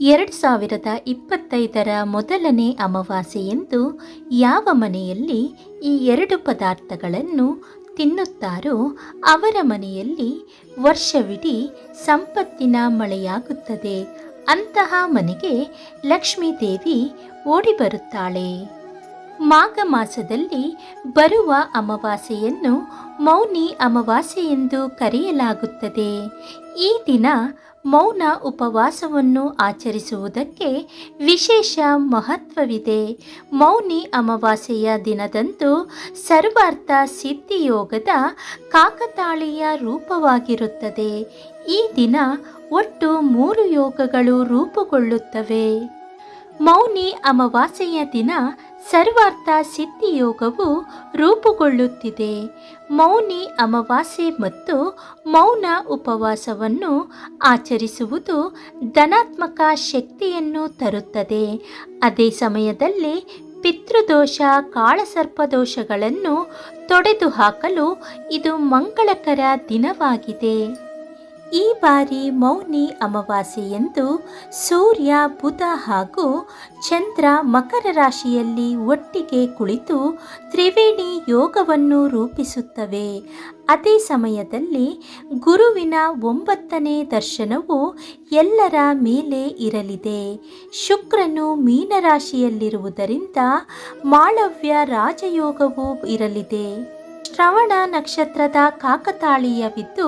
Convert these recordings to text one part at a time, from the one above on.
ಎರಡು ಸಾವಿರದ ಇಪ್ಪತ್ತೈದರ ಮೊದಲನೇ ಅಮಾವಾಸ್ಯೆಯಂದು ಯಾವ ಮನೆಯಲ್ಲಿ ಈ ಎರಡು ಪದಾರ್ಥಗಳನ್ನು ತಿನ್ನುತ್ತಾರೋ ಅವರ ಮನೆಯಲ್ಲಿ ವರ್ಷವಿಡೀ ಸಂಪತ್ತಿನ ಮಳೆಯಾಗುತ್ತದೆ. ಅಂತಹ ಮನೆಗೆ ಲಕ್ಷ್ಮೀದೇವಿ ಓಡಿ ಬರುತ್ತಾಳೆ. ಮಾಘ ಮಾಸದಲ್ಲಿ ಬರುವ ಅಮಾವಾಸ್ಯೆಯನ್ನು ಮೌನಿ ಅಮಾವಾಸ್ಯೆ ಎಂದು ಕರೆಯಲಾಗುತ್ತದೆ. ಈ ದಿನ ಮೌನ ಉಪವಾಸವನ್ನು ಆಚರಿಸುವುದಕ್ಕೆ ವಿಶೇಷ ಮಹತ್ವವಿದೆ. ಮೌನಿ ಅಮಾವಾಸ್ಯೆಯ ದಿನದಂದು ಸರ್ವಾರ್ಥ ಸಿದ್ಧಿಯೋಗದ ಕಾಕತಾಳೀಯ ರೂಪವಾಗಿರುತ್ತದೆ. ಈ ದಿನ ಒಟ್ಟು ಮೂರು ಯೋಗಗಳು ರೂಪುಗೊಳ್ಳುತ್ತವೆ. ಮೌನಿ ಅಮಾವಾಸ್ಯೆಯ ದಿನ ಸರ್ವಾರ್ಥ ಸಿದ್ಧಿಯೋಗವು ರೂಪುಗೊಳ್ಳುತ್ತಿದೆ. ಮೌನಿ ಅಮಾವಾಸ್ಯೆ ಮತ್ತು ಮೌನ ಉಪವಾಸವನ್ನು ಆಚರಿಸುವುದು ಧನಾತ್ಮಕ ಶಕ್ತಿಯನ್ನು ತರುತ್ತದೆ. ಅದೇ ಸಮಯದಲ್ಲಿ ಪಿತೃದೋಷ, ಕಾಳಸರ್ಪದೋಷಗಳನ್ನು ತೊಡೆದುಹಾಕಲು ಇದು ಮಂಗಳಕರ ದಿನವಾಗಿದೆ. ಈ ಬಾರಿ ಮೌನಿ ಅಮಾವಾಸ್ಯೆಯಂದು ಸೂರ್ಯ, ಬುಧ ಹಾಗೂ ಚಂದ್ರ ಮಕರ ರಾಶಿಯಲ್ಲಿ ಒಟ್ಟಿಗೆ ಕುಳಿತು ತ್ರಿವೇಣಿ ಯೋಗವನ್ನು ರೂಪಿಸುತ್ತವೆ. ಅದೇ ಸಮಯದಲ್ಲಿ ಗುರುವಿನ ಒಂಬತ್ತನೇ ದರ್ಶನವು ಎಲ್ಲರ ಮೇಲೆ ಇರಲಿದೆ. ಶುಕ್ರನು ಮೀನರಾಶಿಯಲ್ಲಿರುವುದರಿಂದ ಮಾಳವ್ಯ ರಾಜಯೋಗವೂ ಇರಲಿದೆ. ಶ್ರವಣ ನಕ್ಷತ್ರದ ಕಾಕತಾಳೀಯವಿದ್ದು,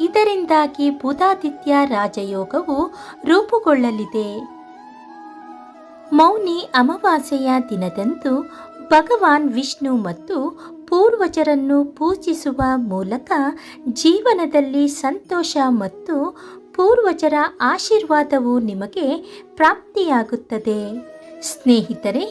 ಇದರಿಂದಾಗಿ ಬುಧಾದಿತ್ಯ ರಾಜಯೋಗವು ರೂಪುಗೊಳ್ಳಲಿದೆ. ಮೌನಿ ಅಮಾವಾಸ್ಯೆಯ ದಿನದಂದು ಭಗವಾನ್ ವಿಷ್ಣು ಮತ್ತು ಪೂರ್ವಜರನ್ನು ಪೂಜಿಸುವ ಮೂಲಕ ಜೀವನದಲ್ಲಿ ಸಂತೋಷ ಮತ್ತು ಪೂರ್ವಜರ ಆಶೀರ್ವಾದವು ನಿಮಗೆ ಪ್ರಾಪ್ತಿಯಾಗುತ್ತದೆ. ಸ್ನೇಹಿತರೆ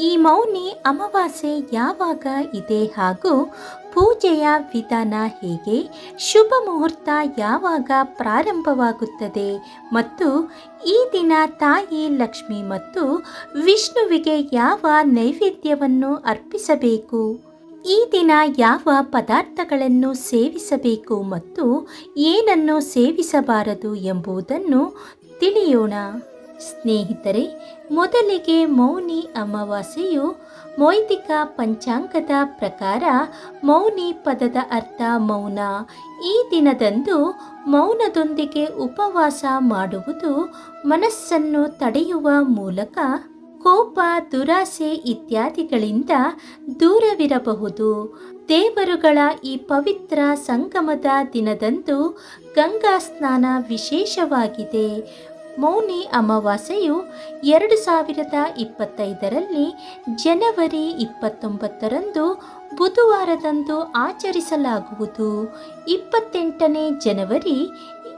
ಈ ಮೌನಿ ಅಮಾವಾಸ್ಯೆ ಯಾವಾಗ ಇದೆ ಹಾಗೂ ಪೂಜೆಯ ವಿಧಾನ ಹೇಗೆ? ಶುಭ ಮುಹೂರ್ತ ಯಾವಾಗ ಪ್ರಾರಂಭವಾಗುತ್ತದೆ? ಮತ್ತು ಈ ದಿನ ತಾಯಿ ಲಕ್ಷ್ಮಿ ಮತ್ತು ವಿಷ್ಣುವಿಗೆ ಯಾವ ನೈವೇದ್ಯವನ್ನು ಅರ್ಪಿಸಬೇಕು? ಈ ದಿನ ಯಾವ ಪದಾರ್ಥಗಳನ್ನು ಸೇವಿಸಬೇಕು ಮತ್ತು ಏನನ್ನು ಸೇವಿಸಬಾರದು ಎಂಬುದನ್ನು ತಿಳಿಯೋಣ. ಸ್ನೇಹಿತರೆ, ಮೊದಲಿಗೆ ಮೌನಿ ಅಮಾವಾಸ್ಯೆಯು ಮೌತಿಕ ಪಂಚಾಂಗದ ಪ್ರಕಾರ ಮೌನಿ ಪದದ ಅರ್ಥ ಮೌನ. ಈ ದಿನದಂದು ಮೌನದೊಂದಿಗೆ ಉಪವಾಸ ಮಾಡುವುದು ಮನಸ್ಸನ್ನು ತಡೆಯುವ ಮೂಲಕ ಕೋಪ, ದುರಾಸೆ ಇತ್ಯಾದಿಗಳಿಂದ ದೂರವಿರಬಹುದು. ದೇವರುಗಳ ಈ ಪವಿತ್ರ ಸಂಗಮದ ದಿನದಂದು ಗಂಗಾ ಸ್ನಾನ ವಿಶೇಷವಾಗಿದೆ. ಮೌನಿ ಅಮಾವಾಸ್ಯೆಯು ಎರಡು ಸಾವಿರದ ಇಪ್ಪತ್ತೈದರಲ್ಲಿ ಜನವರಿ ಇಪ್ಪತ್ತೊಂಬತ್ತರಂದು ಬುಧವಾರದಂದು ಆಚರಿಸಲಾಗುವುದು. ಇಪ್ಪತ್ತೆಂಟನೇ ಜನವರಿ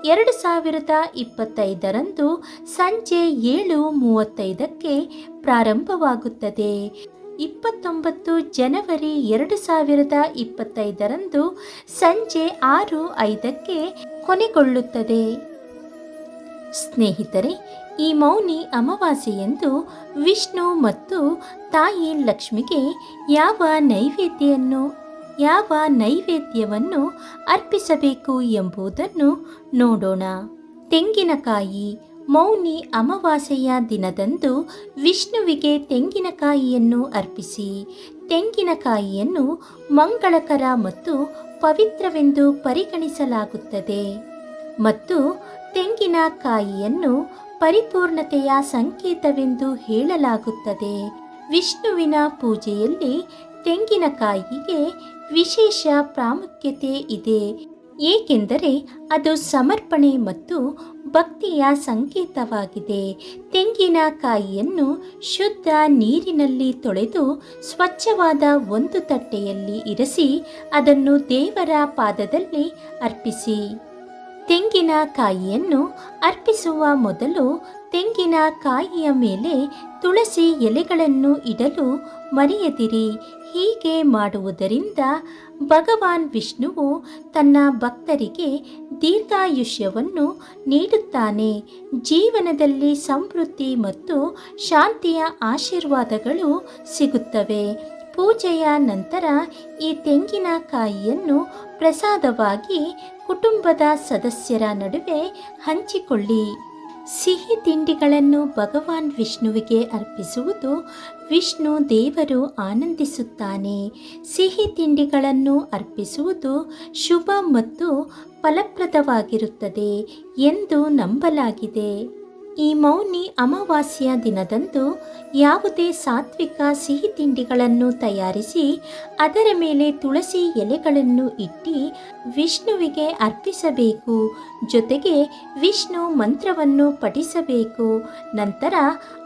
ಎರಡು ಸಾವಿರದ ಇಪ್ಪತ್ತೈದರಂದು ಸಂಜೆ ಏಳು ಮೂವತ್ತೈದಕ್ಕೆ ಪ್ರಾರಂಭವಾಗುತ್ತದೆ. ಇಪ್ಪತ್ತೊಂಬತ್ತು ಜನವರಿ ಎರಡು ಸಾವಿರದ ಇಪ್ಪತ್ತೈದರಂದು ಸಂಜೆ ಆರು ಐದಕ್ಕೆ ಕೊನೆಗೊಳ್ಳುತ್ತದೆ. ಸ್ನೇಹಿತರೆ, ಈ ಮೌನಿ ಅಮಾವಾಸ್ಯೆಯಂದು ವಿಷ್ಣು ಮತ್ತು ತಾಯಿ ಲಕ್ಷ್ಮಿಗೆ ಯಾವ ನೈವೇದ್ಯವನ್ನು ಯಾವ ನೈವೇದ್ಯವನ್ನು ಅರ್ಪಿಸಬೇಕು ಎಂಬುದನ್ನು ನೋಡೋಣ. ತೆಂಗಿನಕಾಯಿ ಮೌನಿ ಅಮಾವಾಸ್ಯೆಯ ದಿನದಂದು ವಿಷ್ಣುವಿಗೆ ತೆಂಗಿನಕಾಯಿಯನ್ನು ಅರ್ಪಿಸಿ, ತೆಂಗಿನಕಾಯಿಯನ್ನು ಮಂಗಳಕರ ಮತ್ತು ಪವಿತ್ರವೆಂದು ಪರಿಗಣಿಸಲಾಗುತ್ತದೆ. ಮತ್ತು ತೆಂಗಿನಕಾಯಿಯನ್ನು ಪರಿಪೂರ್ಣತೆಯ ಸಂಕೇತವೆಂದು ಹೇಳಲಾಗುತ್ತದೆ. ವಿಷ್ಣುವಿನ ಪೂಜೆಯಲ್ಲಿ ತೆಂಗಿನಕಾಯಿಗೆ ವಿಶೇಷ ಪ್ರಾಮುಖ್ಯತೆ ಇದೆ. ಏಕೆಂದರೆ ಅದು ಸಮರ್ಪಣೆ ಮತ್ತು ಭಕ್ತಿಯ ಸಂಕೇತವಾಗಿದೆ. ತೆಂಗಿನಕಾಯಿಯನ್ನು ಶುದ್ಧ ನೀರಿನಲ್ಲಿ ತೊಳೆದು ಸ್ವಚ್ಛವಾದ ಒಂದು ತಟ್ಟೆಯಲ್ಲಿ ಇರಿಸಿ ಅದನ್ನು ದೇವರ ಪಾದದಲ್ಲಿ ಅರ್ಪಿಸಿ. ತೆಂಗಿನಕಾಯಿಯನ್ನು ಅರ್ಪಿಸುವ ಮೊದಲು ತೆಂಗಿನಕಾಯಿಯ ಮೇಲೆ ತುಳಸಿ ಎಲೆಗಳನ್ನು ಇಡಲು ಮರೆಯದಿರಿ. ಹೀಗೆ ಮಾಡುವುದರಿಂದ ಭಗವಾನ್ ವಿಷ್ಣುವು ತನ್ನ ಭಕ್ತರಿಗೆ ದೀರ್ಘಾಯುಷ್ಯವನ್ನು ನೀಡುತ್ತಾನೆ. ಜೀವನದಲ್ಲಿ ಸಮೃದ್ಧಿ ಮತ್ತು ಶಾಂತಿಯ ಆಶೀರ್ವಾದಗಳು ಸಿಗುತ್ತವೆ. ಪೂಜೆಯ ನಂತರ ಈ ತೆಂಗಿನಕಾಯಿಯನ್ನು ಪ್ರಸಾದವಾಗಿ ಕುಟುಂಬದ ಸದಸ್ಯರ ನಡುವೆ ಹಂಚಿಕೊಳ್ಳಿ. ಸಿಹಿ ತಿಂಡಿಗಳನ್ನು ಭಗವಾನ್ ವಿಷ್ಣುವಿಗೆ ಅರ್ಪಿಸುವುದು ವಿಷ್ಣು ದೇವರು ಆನಂದಿಸುತ್ತಾನೆ. ಸಿಹಿ ತಿಂಡಿಗಳನ್ನು ಅರ್ಪಿಸುವುದು ಶುಭ ಮತ್ತು ಫಲಪ್ರದವಾಗಿರುತ್ತದೆ ಎಂದು ನಂಬಲಾಗಿದೆ. ಈ ಮೌನಿ ಅಮಾವಾಸ್ಯ ದಿನದಂದು ಯಾವುದೇ ಸಾತ್ವಿಕ ಸಿಹಿ ತಿಂಡಿಗಳನ್ನು ತಯಾರಿಸಿ ಅದರ ಮೇಲೆ ತುಳಸಿ ಎಲೆಗಳನ್ನು ಇಟ್ಟು ವಿಷ್ಣುವಿಗೆ ಅರ್ಪಿಸಬೇಕು. ಜೊತೆಗೆ ವಿಷ್ಣು ಮಂತ್ರವನ್ನು ಪಠಿಸಬೇಕು. ನಂತರ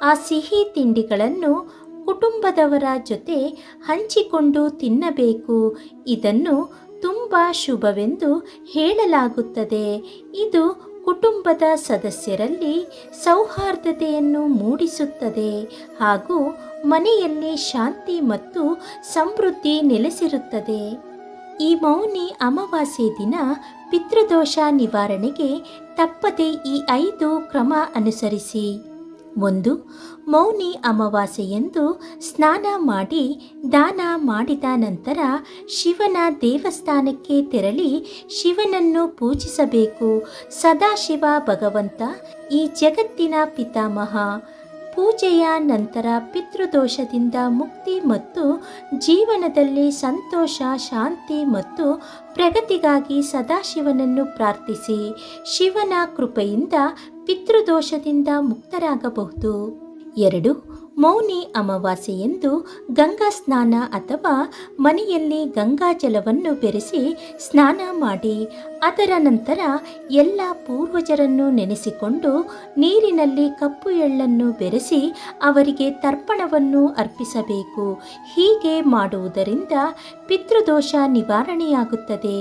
ಆ ಸಿಹಿ ತಿಂಡಿಗಳನ್ನು ಕುಟುಂಬದವರ ಜೊತೆ ಹಂಚಿಕೊಂಡು ತಿನ್ನಬೇಕು. ಇದನ್ನು ತುಂಬ ಶುಭವೆಂದು ಹೇಳಲಾಗುತ್ತದೆ. ಇದು ಕುಟುಂಬದ ಸದಸ್ಯರಲ್ಲಿ ಸೌಹಾರ್ದತೆಯನ್ನು ಮೂಡಿಸುತ್ತದೆ ಹಾಗೂ ಮನೆಯಲ್ಲಿ ಶಾಂತಿ ಮತ್ತು ಸಮೃದ್ಧಿ ನೆಲೆಸಿರುತ್ತದೆ. ಈ ಮೌನಿ ಅಮಾವಾಸ್ಯೆ ದಿನ ಪಿತೃದೋಷ ನಿವಾರಣೆಗೆ ತಪ್ಪದೆ ಈ ಐದು ಕ್ರಮ ಅನುಸರಿಸಿ. ಒಂದು ಮೌನಿ ಅಮಾವಾಸ್ಯೆಯಂದು ಸ್ನಾನ ಮಾಡಿ ದಾನ ಮಾಡಿದ ನಂತರ ಶಿವನ ದೇವಸ್ಥಾನಕ್ಕೆ ತೆರಳಿ ಶಿವನನ್ನು ಪೂಜಿಸಬೇಕು. ಸದಾಶಿವ ಭಗವಂತ ಈ ಜಗತ್ತಿನ ಪಿತಾಮಹ. ಪೂಜೆಯ ನಂತರ ಪಿತೃದೋಷದಿಂದ ಮುಕ್ತಿ ಮತ್ತು ಜೀವನದಲ್ಲಿ ಸಂತೋಷ, ಶಾಂತಿ ಮತ್ತು ಪ್ರಗತಿಗಾಗಿ ಸದಾಶಿವನನ್ನು ಪ್ರಾರ್ಥಿಸಿ. ಶಿವನ ಕೃಪೆಯಿಂದ ಪಿತೃದೋಷದಿಂದ ಮುಕ್ತರಾಗಬಹುದು. ಎರಡು ಮೌನಿ ಅಮಾವಾಸ್ಯೆಯಂದು ಗಂಗಾ ಸ್ನಾನ ಅಥವಾ ಮನೆಯಲ್ಲಿ ಗಂಗಾ ಜಲವನ್ನು ಬೆರೆಸಿ ಸ್ನಾನ ಮಾಡಿ, ಅದರ ನಂತರ ಎಲ್ಲ ಪೂರ್ವಜರನ್ನು ನೆನೆಸಿಕೊಂಡು ನೀರಿನಲ್ಲಿ ಕಪ್ಪು ಎಳ್ಳನ್ನು ಬೆರೆಸಿ ಅವರಿಗೆ ತರ್ಪಣವನ್ನು ಅರ್ಪಿಸಬೇಕು. ಹೀಗೆ ಮಾಡುವುದರಿಂದ ಪಿತೃದೋಷ ನಿವಾರಣೆಯಾಗುತ್ತದೆ.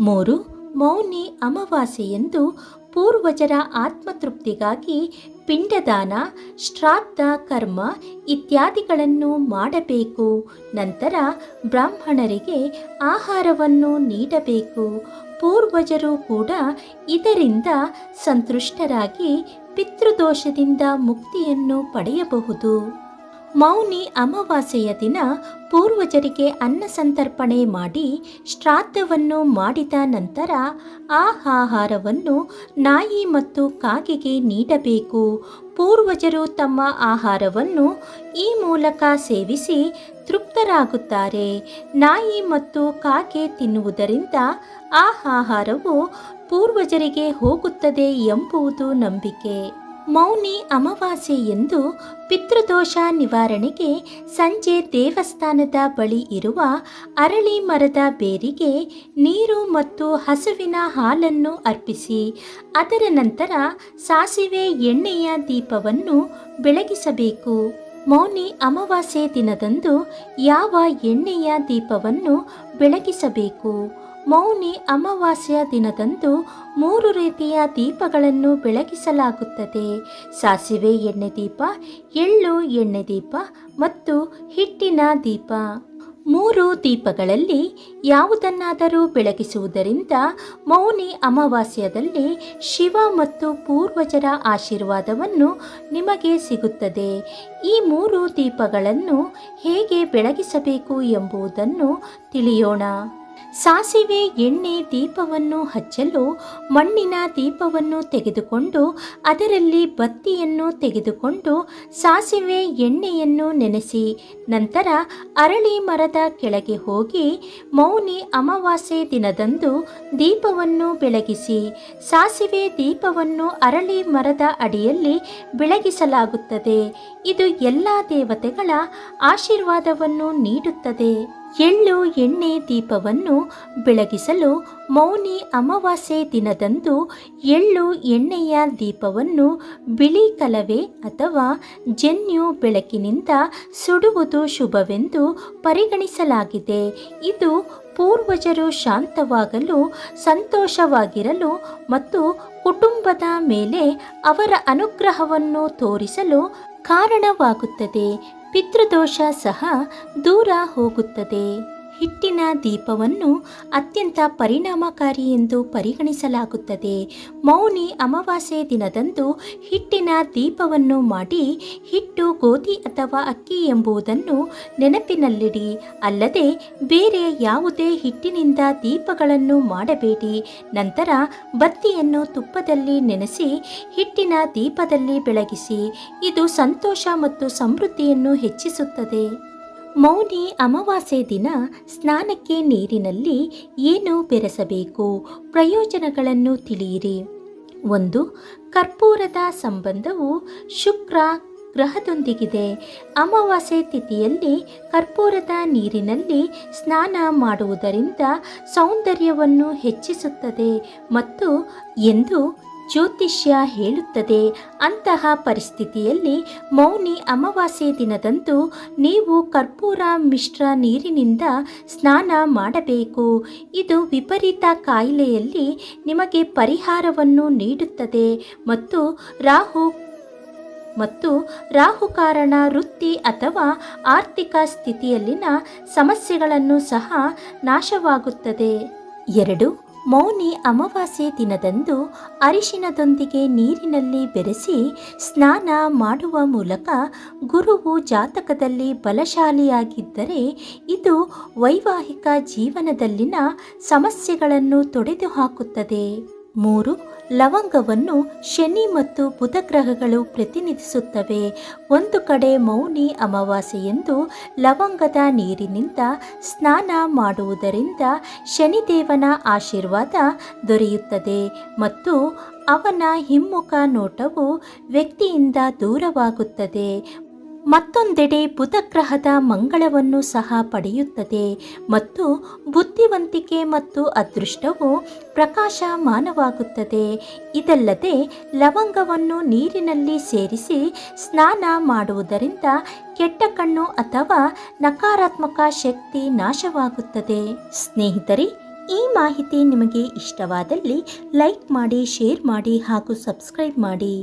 ಮೂರು, ಮೌನಿ ಅಮಾವಾಸ್ಯೆಯಂದು ಪೂರ್ವಜರ ಆತ್ಮತೃಪ್ತಿಗಾಗಿ ಪಿಂಡದಾನ, ಶ್ರಾದ್ದ, ಕರ್ಮ ಇತ್ಯಾದಿಗಳನ್ನು ಮಾಡಬೇಕು. ನಂತರ ಬ್ರಾಹ್ಮಣರಿಗೆ ಆಹಾರವನ್ನು ನೀಡಬೇಕು. ಪೂರ್ವಜರು ಕೂಡ ಇದರಿಂದ ಸಂತುಷ್ಟರಾಗಿ ಪಿತೃದೋಷದಿಂದ ಮುಕ್ತಿಯನ್ನು ಪಡೆಯಬಹುದು. ಮೌನಿ ಅಮಾವಾಸ್ಯೆಯ ದಿನ ಪೂರ್ವಜರಿಗೆ ಅನ್ನ ಸಂತರ್ಪಣೆ ಮಾಡಿ ಶ್ರಾದ್ದವನ್ನು ಮಾಡಿದ ನಂತರ ಆ ಆಹಾರವನ್ನು ನಾಯಿ ಮತ್ತು ಕಾಗೆಗೆ ನೀಡಬೇಕು. ಪೂರ್ವಜರು ತಮ್ಮ ಆಹಾರವನ್ನು ಈ ಮೂಲಕ ಸೇವಿಸಿ ತೃಪ್ತರಾಗುತ್ತಾರೆ. ನಾಯಿ ಮತ್ತು ಕಾಗೆ ತಿನ್ನುವುದರಿಂದ ಆ ಆಹಾರವು ಪೂರ್ವಜರಿಗೆ ಹೋಗುತ್ತದೆ ಎಂಬುದು ನಂಬಿಕೆ. ಮೌನಿ ಅಮಾವಾಸ್ಯೆ ಎಂದು ಪಿತೃದೋಷ ನಿವಾರಣೆಗೆ ಸಂಜೆ ದೇವಸ್ಥಾನದ ಬಳಿ ಇರುವ ಅರಳಿ ಮರದ ಬೇರಿಗೆ ನೀರು ಮತ್ತು ಹಸುವಿನ ಹಾಲನ್ನು ಅರ್ಪಿಸಿ, ಅದರ ನಂತರ ಸಾಸಿವೆ ಎಣ್ಣೆಯ ದೀಪವನ್ನು ಬೆಳಗಿಸಬೇಕು. ಮೌನಿ ಅಮಾವಾಸ್ಯೆ ದಿನದಂದು ಯಾವ ಎಣ್ಣೆಯ ದೀಪವನ್ನು ಬೆಳಗಿಸಬೇಕು? ಮೌನಿ ಅಮಾವಾಸ್ಯ ದಿನದಂದು ಮೂರು ರೀತಿಯ ದೀಪಗಳನ್ನು ಬೆಳಗಿಸಲಾಗುತ್ತದೆ. ಸಾಸಿವೆ ಎಣ್ಣೆ ದೀಪ, ಎಳ್ಳು ಎಣ್ಣೆ ದೀಪ ಮತ್ತು ಹಿಟ್ಟಿನ ದೀಪ. ಮೂರು ದೀಪಗಳಲ್ಲಿ ಯಾವುದನ್ನಾದರೂ ಬೆಳಗಿಸುವುದರಿಂದ ಮೌನಿ ಅಮಾವಾಸ್ಯದಲ್ಲಿ ಶಿವ ಮತ್ತು ಪೂರ್ವಜರ ಆಶೀರ್ವಾದವನ್ನು ನಿಮಗೆ ಸಿಗುತ್ತದೆ. ಈ ಮೂರು ದೀಪಗಳನ್ನು ಹೇಗೆ ಬೆಳಗಿಸಬೇಕು ಎಂಬುದನ್ನು ತಿಳಿಯೋಣ. ಸಾಸಿವೆ ಎಣ್ಣೆ ದೀಪವನ್ನು ಹಚ್ಚಲು, ಮಣ್ಣಿನ ದೀಪವನ್ನು ತೆಗೆದುಕೊಂಡು, ಅದರಲ್ಲಿ ಬತ್ತಿಯನ್ನು ತೆಗೆದುಕೊಂಡು ಸಾಸಿವೆ ಎಣ್ಣೆಯನ್ನು ನೆನೆಸಿ, ನಂತರ ಅರಳಿ ಮರದ ಕೆಳಗೆ ಹೋಗಿ ಮೌನಿ ಅಮಾವಾಸ್ಯೆ ದಿನದಂದು ದೀಪವನ್ನು ಬೆಳಗಿಸಿ, ಸಾಸಿವೆ ದೀಪವನ್ನು ಅರಳಿ ಮರದ ಅಡಿಯಲ್ಲಿ ಬೆಳಗಿಸಲಾಗುತ್ತದೆ. ಇದು ಎಲ್ಲ ದೇವತೆಗಳ ಆಶೀರ್ವಾದವನ್ನು ನೀಡುತ್ತದೆ. ಎಳ್ಳು ಎಣ್ಣೆ ದೀಪವನ್ನು ಬೆಳಗಿಸಲು ಮೌನಿ ಅಮಾವಾಸ್ಯೆ ದಿನದಂದು ಎಳ್ಳು ಎಣ್ಣೆಯ ದೀಪವನ್ನು ಬಿಳಿ ಕಲವೆ ಅಥವಾ ಜನ್ಯು ಬೆಳಕಿನಿಂದ ಸುಡುವುದು ಶುಭವೆಂದು ಪರಿಗಣಿಸಲಾಗಿದೆ. ಇದು ಪೂರ್ವಜರು ಶಾಂತವಾಗಲು, ಸಂತೋಷವಾಗಿರಲು ಮತ್ತು ಕುಟುಂಬದ ಮೇಲೆ ಅವರ ಅನುಗ್ರಹವನ್ನು ತೋರಿಸಲು ಕಾರಣವಾಗುತ್ತದೆ. ಪಿತೃದೋಷ ಸಹ ದೂರ ಹೋಗುತ್ತದೆ. ಹಿಟ್ಟಿನ ದೀಪವನ್ನು ಅತ್ಯಂತ ಪರಿಣಾಮಕಾರಿ ಎಂದು ಪರಿಗಣಿಸಲಾಗುತ್ತದೆ. ಮೌನಿ ಅಮಾವಾಸ್ಯೆ ದಿನದಂದು ಹಿಟ್ಟಿನ ದೀಪವನ್ನು ಮಾಡಿ ಹಿಟ್ಟು, ಗೋಧಿ ಅಥವಾ ಅಕ್ಕಿ ಎಂಬುದನ್ನು ನೆನಪಿನಲ್ಲಿಡಿ. ಅಲ್ಲದೆ ಬೇರೆ ಯಾವುದೇ ಹಿಟ್ಟಿನಿಂದ ದೀಪಗಳನ್ನು ಮಾಡಬೇಡಿ. ನಂತರ ಬತ್ತಿಯನ್ನು ತುಪ್ಪದಲ್ಲಿ ನೆನೆಸಿ ಹಿಟ್ಟಿನ ದೀಪದಲ್ಲಿ ಬೆಳಗಿಸಿ. ಇದು ಸಂತೋಷ ಮತ್ತು ಸಮೃದ್ಧಿಯನ್ನು ಹೆಚ್ಚಿಸುತ್ತದೆ. ಮೌನಿ ಅಮಾವಾಸ್ಯೆ ದಿನ ಸ್ನಾನಕ್ಕೆ ನೀರಿನಲ್ಲಿ ಏನು ಬೆರೆಸಬೇಕು? ಪ್ರಯೋಜನಗಳನ್ನು ತಿಳಿಯಿರಿ. ಒಂದು, ಕರ್ಪೂರದ ಸಂಬಂಧವು ಶುಕ್ರ ಗ್ರಹದೊಂದಿಗಿದೆ. ಅಮಾವಾಸ್ಯೆ ತಿಥಿಯಲ್ಲಿ ಕರ್ಪೂರದ ನೀರಿನಲ್ಲಿ ಸ್ನಾನ ಮಾಡುವುದರಿಂದ ಸೌಂದರ್ಯವನ್ನು ಹೆಚ್ಚಿಸುತ್ತದೆ ಮತ್ತು ಎಂದು ಜ್ಯೋತಿಷ್ಯ ಹೇಳುತ್ತದೆ. ಅಂತಹ ಪರಿಸ್ಥಿತಿಯಲ್ಲಿ ಮೌನಿ ಅಮಾವಾಸ್ಯೆ ದಿನದಂದು ನೀವು ಕರ್ಪೂರ ಮಿಶ್ರ ನೀರಿನಿಂದ ಸ್ನಾನ ಮಾಡಬೇಕು. ಇದು ವಿಪರೀತ ಕಾಯಿಲೆಯಲ್ಲಿ ನಿಮಗೆ ಪರಿಹಾರವನ್ನು ನೀಡುತ್ತದೆ ಮತ್ತು ರಾಹು ಮತ್ತು ರಾಹು ಕಾರಣ ವೃತ್ತಿ ಅಥವಾ ಆರ್ಥಿಕ ಸ್ಥಿತಿಯಲ್ಲಿನ ಸಮಸ್ಯೆಗಳನ್ನು ಸಹ ನಾಶವಾಗುತ್ತದೆ. ಎರಡು ಮೌನಿ ಅಮಾವಾಸ್ಯೆ ದಿನದಂದು ಅರಿಶಿನದೊಂದಿಗೆ ನೀರಿನಲ್ಲಿ ಬೆರೆಸಿ ಸ್ನಾನ ಮಾಡುವ ಮೂಲಕ ಗುರುವು ಜಾತಕದಲ್ಲಿ ಬಲಶಾಲಿಯಾಗಿದ್ದರೆ ಇದು ವೈವಾಹಿಕ ಜೀವನದಲ್ಲಿನ ಸಮಸ್ಯೆಗಳನ್ನು ತೊಡೆದುಹಾಕುತ್ತದೆ. ಮೂರು, ಲವಂಗವನ್ನು ಶನಿ ಮತ್ತು ಬುಧ ಗ್ರಹಗಳು ಪ್ರತಿನಿಧಿಸುತ್ತವೆ. ಒಂದು ಕಡೆ ಮೌನಿ ಅಮಾವಾಸ್ಯೆಯಂದು ಲವಂಗದ ನೀರಿನಿಂದ ಸ್ನಾನ ಮಾಡುವುದರಿಂದ ಶನಿದೇವನ ಆಶೀರ್ವಾದ ದೊರೆಯುತ್ತದೆ ಮತ್ತು ಅವನ ಹಿಮ್ಮುಖ ನೋಟವು ವ್ಯಕ್ತಿಯಿಂದ ದೂರವಾಗುತ್ತದೆ. ಮತ್ತೊಂದೆಡೆ ಬುಧಗ್ರಹದ ಮಂಗಳವನ್ನು ಸಹ ಪಡೆಯುತ್ತದೆ ಮತ್ತು ಬುದ್ಧಿವಂತಿಕೆ ಮತ್ತು ಅದೃಷ್ಟವು ಪ್ರಕಾಶಮಾನವಾಗುತ್ತದೆ. ಇದಲ್ಲದೆ ಲವಂಗವನ್ನು ನೀರಿನಲ್ಲಿ ಸೇರಿಸಿ ಸ್ನಾನ ಮಾಡುವುದರಿಂದ ಕೆಟ್ಟ ಕಣ್ಣು ಅಥವಾ ನಕಾರಾತ್ಮಕ ಶಕ್ತಿ ನಾಶವಾಗುತ್ತದೆ. ಸ್ನೇಹಿತರೆ, ಈ ಮಾಹಿತಿ ನಿಮಗೆ ಇಷ್ಟವಾದಲ್ಲಿ ಲೈಕ್ ಮಾಡಿ, ಶೇರ್ ಮಾಡಿ ಹಾಗೂ ಸಬ್ಸ್ಕ್ರೈಬ್ ಮಾಡಿ.